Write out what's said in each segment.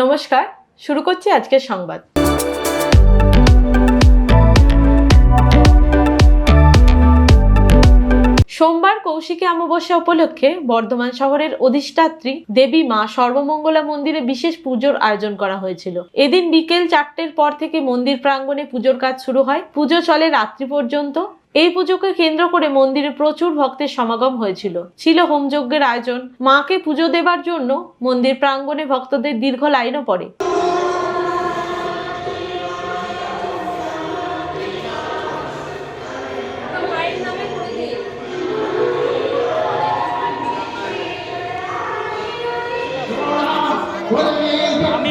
নমস্কার, শুরু করছি আজকের সংবাদ। সোমবার কৌশিকী অমাবস্যা উপলক্ষে বর্ধমান শহরের অধিষ্ঠাত্রী দেবী মা সর্বমঙ্গলা মন্দিরে বিশেষ পুজোর আয়োজন করা হয়েছিল। এদিন বিকেল চারটের পর থেকে মন্দির প্রাঙ্গণে পুজোর কাজ শুরু হয়। পুজো চলে রাত্রি পর্যন্ত। এই পুজোকে কেন্দ্র করে মন্দিরে প্রচুর ভক্তের সমাগম হয়েছিল। ছিল হোমযজ্ঞের আয়োজন। মাকে পুজো দেবার জন্য মন্দির প্রাঙ্গণে ভক্তদের দীর্ঘ লাইনও পড়ে। আমি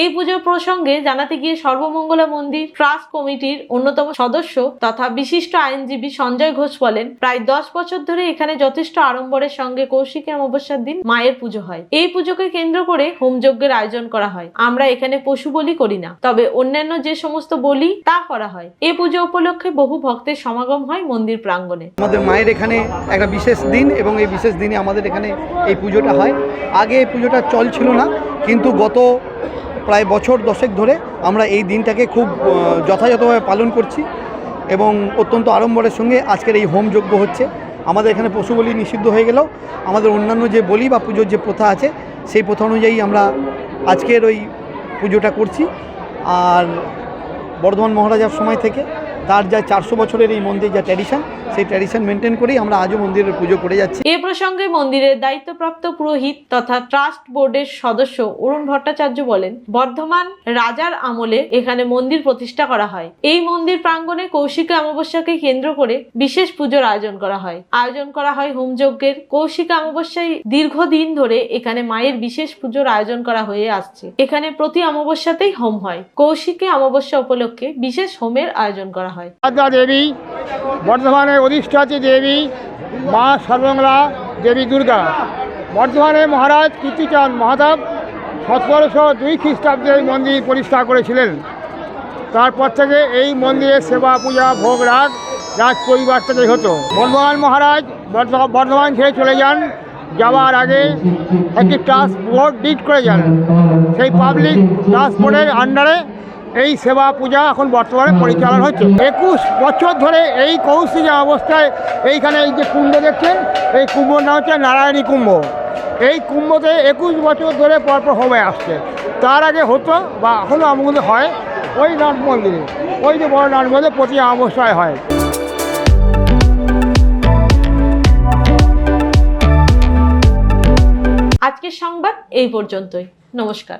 এই পুজোর প্রসঙ্গে জানাতে গিয়ে সর্বমঙ্গলা মন্দির ট্রাস্ট কমিটির অন্যতম সদস্য তথা বিশিষ্ট আইনজীবী সঞ্জয় ঘোষ বলেন, প্রায় দশ বছর ধরে এখানে যথেষ্ট আড়ম্বরের সঙ্গে কৌশিকী অমাবস্যার দিন মায়ের পুজো হয়। এই পুজোকে কেন্দ্র করে হোমযজ্ঞের আয়োজন করা হয়। আমরা এখানে পশু বলি করি না, তবে অন্যান্য যে সমস্ত বলি তা করা হয়। এই পুজো উপলক্ষে বহু ভক্তের সমাগম হয় মন্দির প্রাঙ্গণে। আমাদের মায়ের এখানে একটা বিশেষ দিন এবং এই বিশেষ দিনে আমাদের এখানে এই পুজোটা হয়। আগে এই পুজোটা চল ছিল না, কিন্তু গত প্রায় বছর দশেক ধরে আমরা এই দিনটাকে খুব যথাযথভাবে পালন করছি এবং অত্যন্ত আড়ম্বরের সঙ্গে আজকের এই হোম যজ্ঞ হচ্ছে। আমাদের এখানে পশু বলি নিষিদ্ধ হয়ে গেলেও আমাদের অন্যান্য যে বলি বা পুজোর যে প্রথা আছে, সেই প্রথা অনুযায়ী আমরা আজকের ওই পুজোটা করছি। আর বর্ধমান মহারাজার সময় থেকে তার যা চারশো বছরের এই মন্দির যা ট্র্যাডিশন সেই ট্র্যাডিশন মেনটেন করেই আমরা আজও মন্দিরের পুজো করে যাচ্ছি। এ প্রসঙ্গে মন্দিরের দায়িত্বপ্রাপ্ত পুরোহিত তথা ট্রাস্ট বোর্ডের সদস্য অরুণ ভট্টাচার্য বলেন, বর্ধমান রাজার আমলে এখানে মন্দির প্রতিষ্ঠা করা হয়। এই মন্দির প্রাঙ্গণে কৌশিকা অমাবস্যাকে কেন্দ্র করে বিশেষ পুজোর আয়োজন করা হয়। আয়োজন করা হয় হোমযজ্ঞের কৌশিকা অমাবস্যায় দীর্ঘদিন ধরে এখানে মায়ের বিশেষ পুজোর আয়োজন করা হয়ে আসছে। এখানে প্রতি অমাবস্যাতেই হোম হয়। কৌশিকী অমাবস্যা উপলক্ষে বিশেষ হোমের আয়োজন করা হয়। আদ্যা দেবী বর্ধমানের অধিষ্ঠাত্রী দেবী, মা সর্বমঙ্গলা দেবী দুর্গা। বর্ধমানে মহারাজ কীর্তিচাঁদ মহাদেব সতেরোশো দুই খ্রিস্টাব্দে এই মন্দির প্রতিষ্ঠা করেছিলেন। তারপর থেকে এই মন্দিরের সেবা, পূজা, ভোগ, রাগ রাজ পরিবার থেকেই হতো বর্ধমান মহারাজ বর্ধ- বর্ধমান ছেড়ে চলে যান। যাওয়ার আগে একটি বোর্ড ডিট করে যান। সেই পাবলিক ট্রাস্ট বোর্ডের আন্ডারে এই সেবা পূজা এখন বর্তমানে পরিচালনা হচ্ছে। একুশ বছর ধরে এই কৌশিক অবস্থায় এইখানে এই যে কুম্ভ দেখছেন, এই কুম্ভর নাম হচ্ছে নারায়ণী কুম্ভ। এই কুম্ভতে একুশ বছর ধরে পরপর হবে আসছে। তার আগে হতো বা এখনও আমাদের হয় ওই নাট মন্দিরে। ওই যে বড় নাট মন্দিরে প্রতি অবস্থায় হয়। আজকের সংবাদ এই পর্যন্তই। নমস্কার।